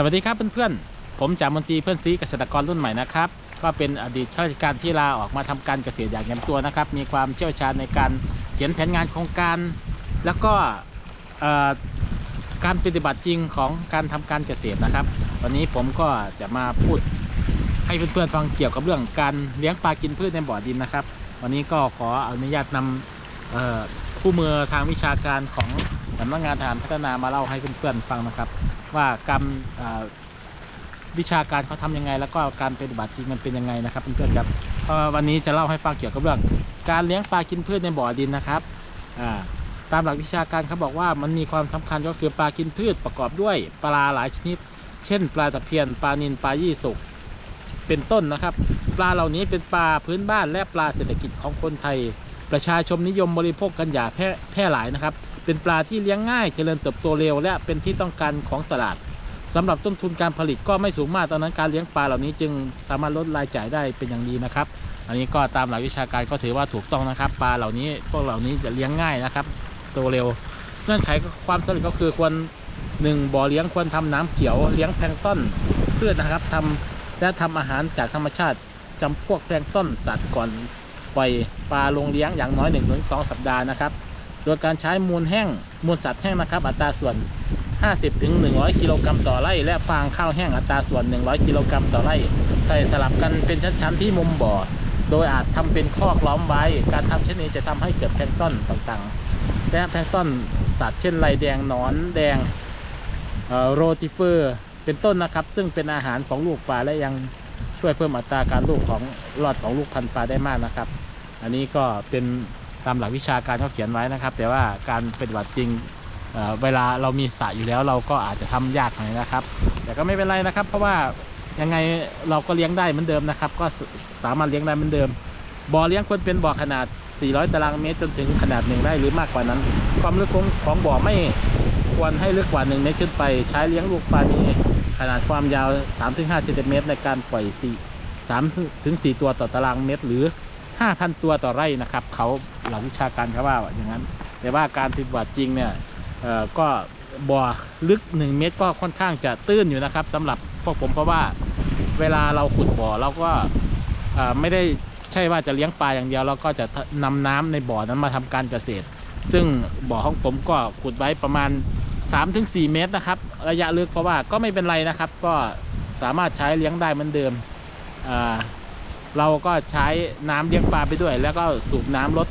สวัสดีครับเพื่อนๆ ผมจ่ามนตรีเพื่อนซีเกษตรกรรุ่นใหม่นะครับ ก็เป็นอดีตข้าราชการที่ลาออกมาทำการเกษตรอย่างเต็มตัวนะครับ มีความเชี่ยวชาญในการเขียนแผนงานโครงการ แล้วก็การปฏิบัติจริงของการทำการเกษตรนะครับ วันนี้ผมก็จะมาพูดให้เพื่อนๆฟังเกี่ยวกับเรื่องการเลี้ยงปลากินพืชในบ่อดินนะครับ วันนี้ก็ขออนุญาตนำเอ่อผู้มือทางวิชาการของ สำนักงานทหารพัฒนามาเล่าให้เพื่อนๆฟังนะครับ ว่าการเอ่อวิชาการเขาทำยังไง แล้วก็การปฏิบัติจริงมันเป็นยังไงนะครับเพื่อนๆครับวันนี้จะเล่าให้ฟังเกี่ยวกับเรื่องการเลี้ยงปลากินพืชในบ่อดินนะครับตามหลักวิชาการเขาบอกว่ามันมีความสำคัญก็คือปลากินพืชประกอบด้วยปลาหลายชนิด เช่น ปลาตะเพียนปลานิลปลายี่สุกเป็นต้นนะครับ ปลาเหล่านี้เป็นปลาพื้นบ้านและปลาเศรษฐกิจของคนไทย ประชาชนนิยมบริโภคกันอย่างแพร่แพร่หลายนะครับ เป็นปลาที่เลี้ยงง่ายเจริญเติบโตเร็ว และเป็นที่ต้องการของตลาดสำหรับต้นทุนการผลิตก็ไม่สูงมากตอนนั้นการเลี้ยงปลาเหล่านี้จึงสามารถลดรายจ่ายได้เป็นอย่างดีนะครับ อันนี้ก็ตามหลักวิชาการก็ถือว่าถูกต้องนะครับ ปลาเหล่านี้พวกเหล่านี้จะเลี้ยงง่ายนะครับโตเร็วเงื่อนไขความสำเร็จก็คือควรหนึ่งบ่อเลี้ยงควรทำน้ำเขียวเลี้ยงแพลงต้นพืชนะครับทำและทำอาหารจากธรรมชาติจำพวกแพลงต้นสัตว์ก่อน ปล่อยปลาลงเลี้ยงอย่างน้อย1นถึงสสัปดาห์นะครับ โดยการใช้มูลแห้งมูลสัตว์แห้งนะครับ อัตราส่วน 50-100 กิโลกรัมต่อไร่ และฟางข้าวแห้งอัตราส่วน 100 กิโลกรัมต่อไร่ ใส่สลับกันเป็นชั้นๆที่มุมบ่อ โดยอาจทำเป็นคอกล้อมไว้ การทำเช่นนี้จะทำให้เกิดแพลงต้นต่างๆและแพลงต้นสัตว์เช่นไรแดงนอนแดงโรติเฟอร์เป็นต้นนะครับ ซึ่งเป็นอาหารของลูกปลาและยังช่วยเพิ่มอัตราการลูกของหลอดของลูกพันธุ์ปลาได้มากนะครับ อันนี้ก็เป็นตามหลักวิชาการเขาเขียนไว้นะครับ แต่ว่าการปฏิบัติจริงเเวลาเรามีสระอยู่แล้วเราก็อาจจะทำยากหน่อยนะครับ แต่ก็ไม่เป็นไรนะครับ เพราะว่ายังไงเราก็เลี้ยงได้เหมือนเดิมนะครับ ก็สามารถเลี้ยงได้เหมือนเดิมบ่อเลี้ยงควรเป็นบ่อขนาด 400 ตารางเมตรจนถึงขนาดหนึ่งไร่หรือมากกว่านั้น ความลึกของของบ่อไม่ควรให้ลึกกว่า1เมตรขึ้นไป ใช้เลี้ยงลูกปลามีขนาดความยาว 3-5เซนติเมตรในการปล่อย4 3ถึง4ตัวต่อตารางเมตร หรือ 5,000 ตัวต่อไร่นะครับเขาหลักวิชาการเขาว่าอย่างนั้น แต่ว่าการปฏิบัติจริงเนี่ยก็บ่อลึก 1 เมตรก็ค่อนข้างจะตื้นอยู่นะครับสำหรับพวกผมเพราะว่าเวลาเราขุดบ่อเราก็ไม่ได้ใช่ว่าจะเลี้ยงปลาอย่างเดียวเราก็จะนำน้ำในบ่อนั้นมาทำการเกษตร ซึ่งบ่อของผมก็ขุดไว้ประมาณ 3-4 เมตรนะครับ ระยะลึกเพราะว่าก็ไม่เป็นไรนะครับ ก็สามารถใช้เลี้ยงได้เหมือนเดิมอ่า เราก็ใช้น้ำเลี้ยงปลาไปด้วย แล้วก็สูบน้ำลด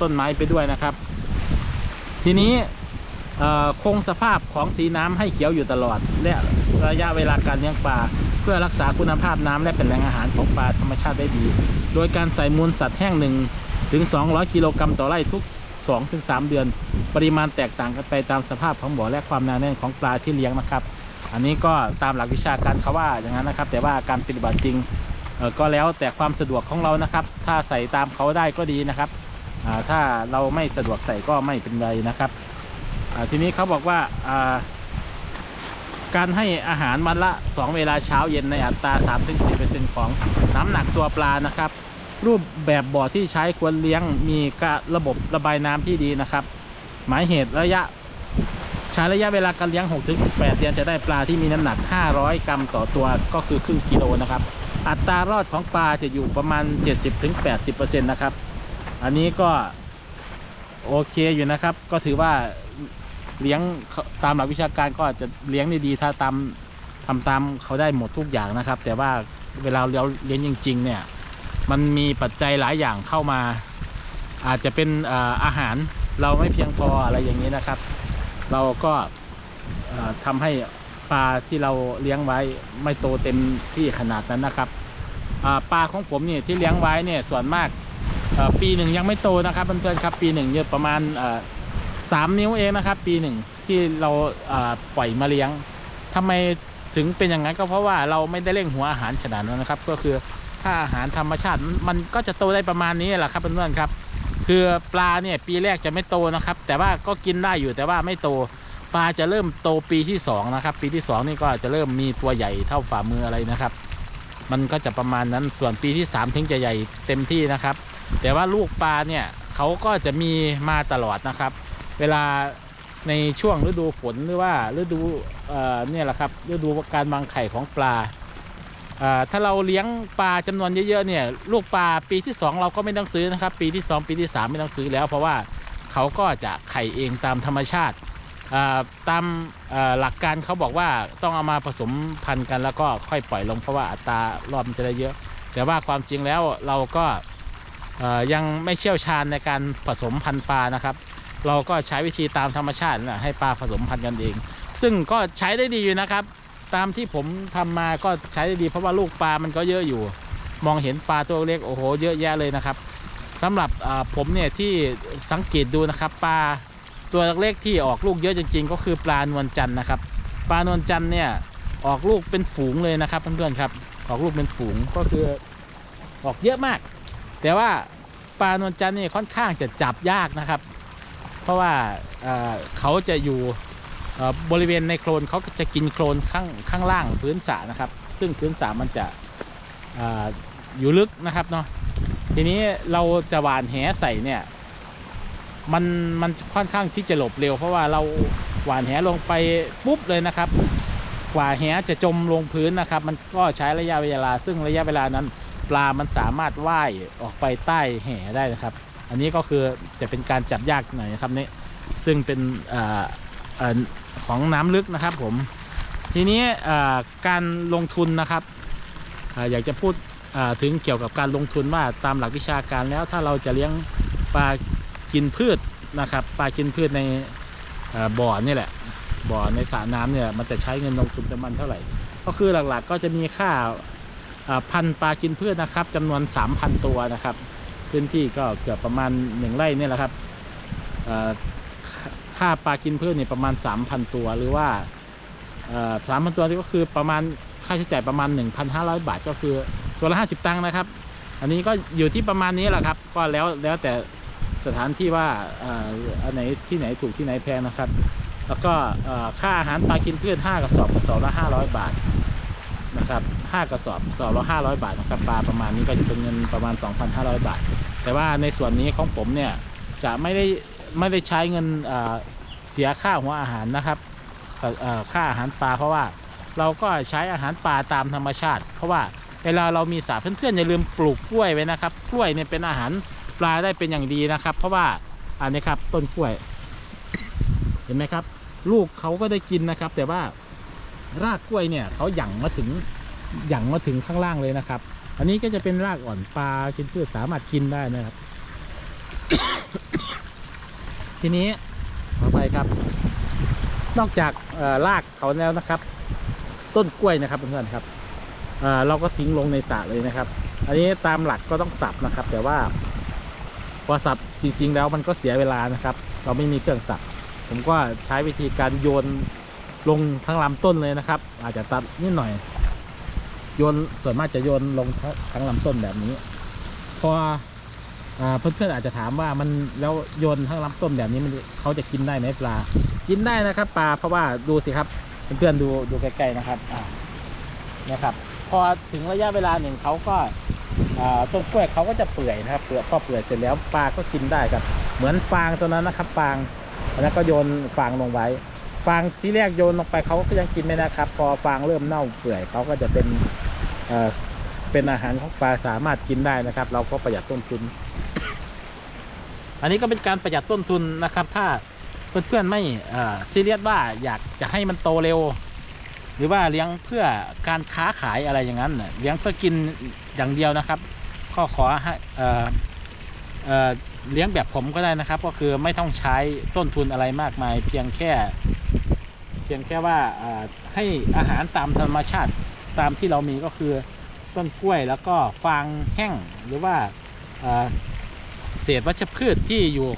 ต้นไม้ไปด้วยนะครับ ทีนี้คงสภาพของสีน้ำให้เขียวอยู่ตลอดและระยะเวลาการเลี้ยงปลาเพื่อรักษาคุณภาพน้ำและเป็นแหล่งอาหารของปลาธรรมชาติได้ดี โดยการใส่มูลสัตว์แห้งหนึ่งถึง 200 กิโลกรัมต่อไร่ทุก 2-3 เดือน ปริมาณแตกต่างกันไปตามสภาพของบ่อและความหนาแน่นของปลาที่เลี้ยงนะครับ อันนี้ก็ตามหลักวิชาการเขาว่าอย่างนั้นนะครับ แต่ว่าการปฏิบัติจริง ก็แล้วแต่ความสะดวกของเรานะครับ ถ้าใส่ตามเขาได้ก็ดีนะครับถ้าเราไม่สะดวกใส่ก็ไม่เป็นไรนะครับทีนี้เขาบอกว่าการให้อาหารวันละ 2 เวลาเช้าเย็นในอัตรา 3-4%ของน้ำหนักตัวปลานะครับ รูปแบบบ่อที่ใช้ควรเลี้ยงมีกะระบบระบายน้ำที่ดีนะครับ หมายเหตุระยะใช้ระยะเวลาการเลี้ยง 6-8 เดือนจะได้ปลาที่มีน้ำหนัก 500 กรัมต่อตัวก็คือครึ่งกิโลนะครับ อัตรารอดของปลาจะอยู่ประมาณ 70-80%นะครับ อันนี้ก็โอเคอยู่นะครับ ก็ถือว่าเลี้ยงตามหลักวิชาการก็อาจจะเลี้ยงได้ดีถ้าตามทำตามเขาได้หมดทุกอย่างนะครับ แต่ว่าเวลาเราเลี้ยงจริง ๆ เนี่ย มันมีปัจจัยหลายอย่างเข้ามา อาจจะเป็นออาหารเราไม่เพียงพออะไรอย่างนี้นะครับ เราก็เอ่อทำให้ปลาที่เราเลี้ยงไว้ไม่โตเต็มที่ขนาดนั้นนะครับ ปลาของผมเนี่ยที่เลี้ยงไว้เนี่ยส่วนมากปีหนึ่งยังไม่โตนะครับเพื่อนๆครับปีหนึ่งเนี่ยประมาณสามนิ้วเองนะครับ ปีหนึ่งที่เราปล่อยมาเลี้ยงทำไมถึงเป็นอย่างนั้นก็เพราะว่าเราไม่ได้เร่งหัวอาหารขนาดนั้นนะครับ ก็คือถ้าอาหารธรรมชาติมันมันก็จะโตได้ประมาณนี้แหละครับเพื่อนๆครับ คือปลาเนี่ยปีแรกจะไม่โตนะครับ แต่ว่าก็กินได้อยู่แต่ว่าไม่โตปลาจะเริ่มโตปีที่สองนะครับปีที่สองนี่ก็จะเริ่มมีตัวใหญ่เท่าฝ่ามืออะไรนะครับ มันก็จะประมาณนั้นส่วนปีที่สามถึงจะใหญ่เต็มที่นะครับ แต่ว่าลูกปลาเนี่ยเขาก็จะมีมาตลอดนะครับ เวลาในช่วงฤดูฝนหรือว่าฤดูเนี่ยแหละครับฤดูการวางไข่ของปลาถ้าเราเลี้ยงปลาจำนวนเยอะๆเนี่ยลูกปลาปีที่ 2 เราก็ไม่ต้องซื้อนะครับ ปีที่ 2 ปีที่ 3 ไม่ต้องซื้อแล้ว เพราะว่าเขาก็จะไข่เองตามธรรมชาติ ตามหลักการเขาบอกว่าต้องเอามาผสมพันธุ์กันแล้วก็ค่อยปล่อยลงเพราะว่าอัตรารอบมันจะได้เยอะ แต่ว่าความจริงแล้วเราก็ยังไม่เชี่ยวชาญในการผสมพันธุ์ปลานะครับ เราก็ใช้วิธีตามธรรมชาตินะให้ปลาผสมพันธุ์กันเอง ซึ่งก็ใช้ได้ดีอยู่นะครับ ตามที่ผมทำมาก็ใช้ได้ดีเพราะว่าลูกปลามันก็เยอะอยู่ มองเห็นปลาตัวเล็กโอ้โหเยอะแยะเลยนะครับสำหรับผมเนี่ยที่สังเกตดูนะครับปลา ตัวเล็กที่ออกลูกเยอะจริงๆ ก็คือปลานวลจันทร์นะครับ ปลานวลจันทร์เนี่ยออกลูกเป็นฝูงเลยนะครับเพื่อนๆครับออกลูกเป็นฝูงก็คือออกเยอะมาก แต่ว่าปลานวลจันทร์นี่ค่อนข้างจะจับยากนะครับ เพราะว่าเขาจะอยู่บริเวณในโคลนเขาจะกินโคลนข้างข้างล่างพื้นสระนะครับ ซึ่งพื้นสระมันจะอออยู่ลึกนะครับเนาะทีนี้เราจะหวานแหใส่เนี่ย มันมันค่อนข้างที่จะหลบเร็ว เพราะว่าเราหวานแหลงไปปุ๊บเลยนะครับกว่าแหจะจมลงพื้นนะครับ มันก็ใช้ระยะเวลา ซึ่งระยะเวลานั้น ปลามันสามารถว่ายออกไปใต้แหได้นะครับ อันนี้ก็คือจะเป็นการจับยากหน่อยนะครับนี่ซึ่งเป็นออของน้ำลึกนะครับผมทีนี้การลงทุนนะครับออยากจะพูดถึงเกี่ยวกับการลงทุนว่าตามหลักวิชาการแล้วถ้าเราจะเลี้ยงปลา กินพืชนะครับ ปลากินพืชในเอ่อบ่อนี่แหละ บ่อในสระน้ำเนี่ยมันจะใช้เงินลงทุนประมาณเท่าไหร่ ก็คือหลักๆก็จะมีค่าพันปลากินพืชนะครับจำนวน 3,000 ตัวนะครับ พื้นที่ก็เกือบประมาณหนึ่งไร่เนี่ยแหละครับค่าค่าปลากินพืชเนี่ยประมาณ 3,000 ตัวหรือว่าสามพันตัวนี่ก็คือประมาณค่าใช้จ่ายประมาณ 1,500 บาทก็คือตัวละ 50 ตังค์นะครับ อันนี้ก็อยู่ที่ประมาณนี้แหละครับ ก็แล้วแล้วแต่ สถานที่ว่าอ่ออันไหนที่ไหนถูกที่ไหนแพงนะครับ แล้วก็ค่าอาหารปลากินเพืช5กระสอบกระสอบละ500 บาทนะครับ5กระสอบกระสอบละ500 บาทนะครับปลาประมาณนี้ก็จะเป็นเงินประมาณ 2,500 บาท แต่ว่าในส่วนนี้ของผมเนี่ยจะไม่ได้ไม่ได้ใช้เงินเอ่อเสียค่าหัวอาหารนะครับเอ่อเอ่อค่าอาหารปลาเพราะว่าเราก็ใช้อาหารปลาตามธรรมชาติ เพราะว่าเวลาเรามีสระเพื่อนๆอย่าลืมปลูกกล้วยไว้นะครับ กล้วยเนี่ยเป็นอาหาร ปลาได้เป็นอย่างดีนะครับ เพราะว่าอันนี้ครับต้นกล้วย เห็นไหมครับ ลูกเขาก็ได้กินนะครับ แต่ว่ารากกล้วยเนี่ยเขาหยั่งมาถึงหยั่งมาถึงข้างล่างเลยนะครับ อันนี้ก็จะเป็นรากอ่อนปลากินพืชสามารถกินได้นะครับ ทีนี้ต่อไปครับ นอกจากรากเขาแล้วนะครับ ต้นกล้วยนะครับเพื่อนๆครับเราก็ทิ้งลงในสระเลยนะครับ อันนี้ตามหลักก็ต้องสับนะครับ แต่ว่า พอสับจริง ๆ แล้วมันก็เสียเวลานะครับ เราไม่มีเครื่องสับผมก็ใช้วิธีการโยนลงทั้งลำต้นเลยนะครับ อาจจะตัดนิดหน่อย โยนส่วนมากจะโยนลงทั้งลำต้นแบบนี้ พอเพื่อนๆอาจจะถามว่ามันแล้วโยนทั้งลำต้นแบบนี้มันเขาจะกินได้ไหมปลา กินได้นะครับ ปลาเพราะว่าดูสิครับเพื่อนๆดูดูใกล้ๆนะครับอ่านะครับ พอถึงระยะเวลาหนึ่งเขาก็ ต้นกล้วยเขาก็จะเปื่อยนะครับเปลือยพอเปื่อยเสร็จแล้วปลาก็กินได้ครับ เหมือนฟางตัวนั้นนะครับฟางแล้วก็โยนฟางลงไว้ฟางที่แรกโยนลงไปเขาก็ยังกินไม่นะครับ พอฟางเริ่มเน่าเปื่อยเขาก็จะเป็นเอ่อเป็นอาหารของปลาสามารถกินได้นะครับ เราก็ประหยัดต้นทุน อันนี้ก็เป็นการประหยัดต้นทุนนะครับ ถ้าเพื่อนๆไม่ซีเรียสว่าอยากจะให้มันโตเร็ว รือว่าเลี้ยงเพื่อการค้าขายอะไรอย่างนั้นน่ะเลี้ยงเพื่อกินอย่างเดียวนะครับ ก็ขอให้เลี้ยงแบบผมก็ได้นะครับ ก็คือไม่ต้องใช้ต้นทุนอะไรมากมาย เพียงแค่เพียงแค่ว่าให้อาหารตามธรรมชาติตามที่เรามีก็คือต้นกล้วยแล้วก็ฟางแห้งหรือว่าเศษวัชพืชที่อยู่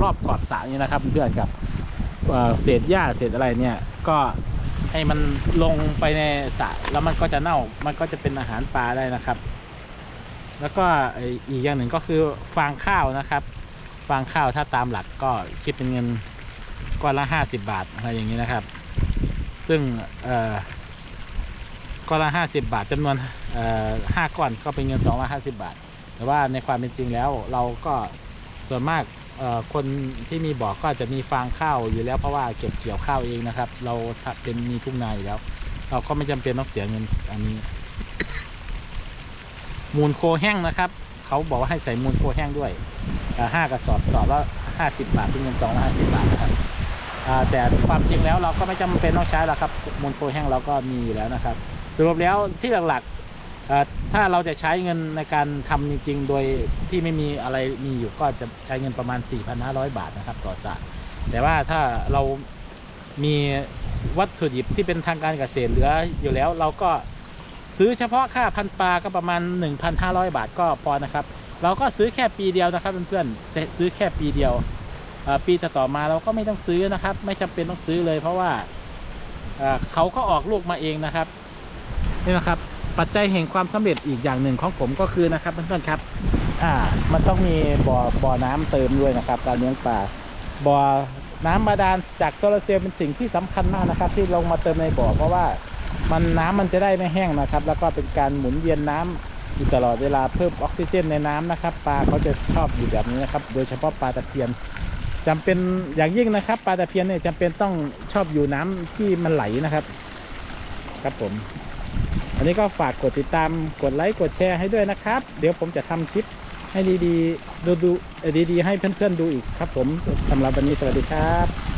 รอบขอบสระนี่นะครับเพื่อนๆครับเศษหญ้าเศษอะไรเนี่ยก็ ให้มันลงไปในสระแล้วมันก็จะเน่า มันก็จะเป็นอาหารปลาได้นะครับ แล้วก็อีกอย่างหนึ่งก็คือฟางข้าวนะครับฟางข้าวถ้าตามหลักก็คิดเป็นเงินก้อนละห้าสิบบาทอะไรอย่างนี้นะครับ ซึ่งเอ่อก้อนละห้าสิบบาทจำนวนเอ่อห้าก้อนก็เป็นเงินสองร้อยห้าสิบบาท แต่ว่าในความเป็นจริงแล้วเราก็ส่วนมาก คนที่มีบ่อก็อาจจะมีฟางข้าวอยู่แล้วเพราะว่าเก็บเกี่ยวข้าวเองนะครับ เราเป็นมีทุ่งนาอยู่แล้ว เราก็ไม่จำเป็นต้องเสียเงินอันนี้ มูลโคแห้งนะครับเขาบอกว่าให้ใส่มูลโคแห้งด้วยห้ากระสอบสอบละห้าสิบบาทเป็นเงินสองห้าสิบบาทนะครับแต่ความจริงแล้วเราก็ไม่จำเป็นต้องใช้หรอกครับมูลโคแห้งเราก็มีอยู่แล้วนะครับ สรุปแล้วที่หลักๆ ถ้าเราจะใช้เงินในการทำจริง ๆ โดยที่ไม่มีอะไรมีอยู่ก็จะใช้เงินประมาณ 4,500 บาทนะครับต่อสระแต่ว่าถ้าเรามีวัตถุดิบที่เป็นทางการเกษตรเหลืออยู่แล้วเราก็ซื้อเฉพาะค่าพันปลาก็ประมาณ 1,500 บาทก็พอนะครับ เราก็ซื้อแค่ปีเดียวนะครับเพื่อนๆซื้อแค่ปีเดียวปีต่อๆมาเราก็ไม่ต้องซื้อนะครับ ไม่จำเป็นต้องซื้อเลย เพราะว่าเอ่อเขาก็ออกลูกมาเองนะครับนี่นะครับ ปัจจัยแห่งความสำเร็จอีกอย่างหนึ่งของผมก็คือนะครับเพื่อนๆครับ อ่า มันต้องมีบ่อบ่อน้ำเติมด้วยนะครับ การเลี้ยงปลาบ่อน้ำบาดาลจากโซลาร์เซลล์เป็นสิ่งที่สำคัญมากนะครับ ที่ลงมาเติมในบ่อเพราะว่ามันน้ำมันจะได้ไม่แห้งนะครับ แล้วก็เป็นการหมุนเวียนน้ำอยู่ตลอดเวลาเพิ่มออกซิเจนในน้ำนะครับ ปลาเขาจะชอบอยู่แบบนี้นะครับ โดยเฉพาะปลาตะเพียนจำเป็นอย่างยิ่งนะครับ ปลาตะเพียนเนี่ยจำเป็นต้องชอบอยู่น้ำที่มันไหลนะครับ ครับผม อันนี้ก็ฝากกดติดตามกดไลค์กดแชร์ให้ด้วยนะครับ เดี๋ยวผมจะทำคลิปให้ดีๆดูดูดีๆให้เพื่อนๆดูอีกครับผมสำหรับวันนี้สวัสดีครับ